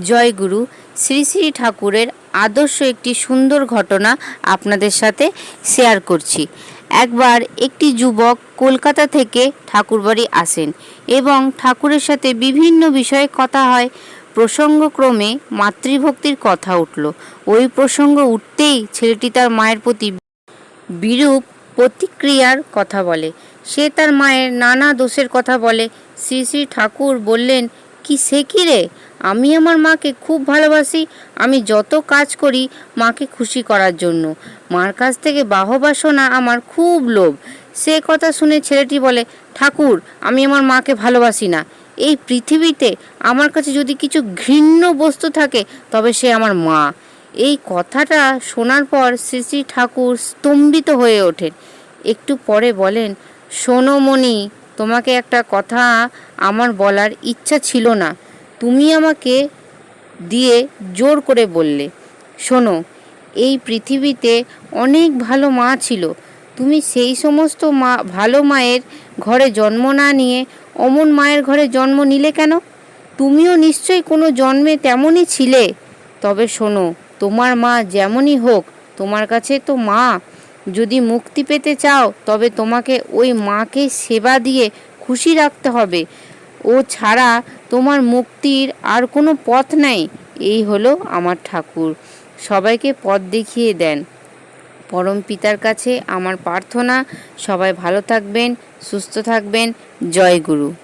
জয়গুরু শ্রী শ্রী ঠাকুরের আদর্শ একটি সুন্দর ঘটনা আপনাদের সাথে শেয়ার করছি। একবার একটি যুবক কলকাতা থেকে ঠাকুরবাড়ি আসেন এবং ঠাকুরের সাথে বিভিন্ন বিষয়ে কথা হয়। প্রসঙ্গক্রমে মাতৃভক্তির কথা উঠল। ওই প্রসঙ্গ উঠতেই ছেলেটি তার মায়ের প্রতি বিরূপ প্রতিক্রিয়ার কথা বলে। সে তার মায়ের নানা দোষের কথা বলে। শ্রী শ্রী ঠাকুর বললেন কি সে কি রে? আমি আমার মাকে খুব ভালোবাসি। আমি যত কাজ করি মাকে খুশি করার জন্য। মার কাছ থেকে বাহবা শোনা আমার খুব লোভ। সে কথা শুনে ছেলেটি বলে, ঠাকুর, আমি আমার মাকে ভালোবাসি না। এই পৃথিবীতে আমার কাছে যদি কিছু ঘৃণ্য বস্তু থাকে, তবে সে আমার মা। এই কথাটা শোনার পর শ্রী শ্রী ঠাকুর স্তম্ভিত হয়ে ওঠেন। একটু পরে বলেন, শোনো মণি তোমাকে একটা কথা আমার বলার ইচ্ছা ছিল না। তুমি আমাকে দিয়ে জোর করে বললে, শোনো, এই পৃথিবীতে অনেক ভালো মা ছিল। তুমি সেই সমস্ত মা, ভালো মায়ের ঘরে জন্ম না নিয়ে অমন মায়ের ঘরে জন্ম নিলে কেন? তুমিও নিশ্চয়ই কোনো জন্মে তেমনই ছিলে। তবে শোনো, তোমার মা যেমনই হোক, তোমার কাছে তো মা। যদি মুক্তি পেতে চাও, তবে তোমাকে ওই মাকে সেবা দিয়ে খুশি রাখতে হবে। ও ছাড়া তোমার মুক্তির আর কোনো পথ নাই। এই হলো আমার ঠাকুর। সবাইকে পথ দেখিয়ে দেন। পরম পিতার কাছে আমার প্রার্থনা। সবাই ভালো থাকবেন, সুস্থ থাকবেন। জয় গুরু।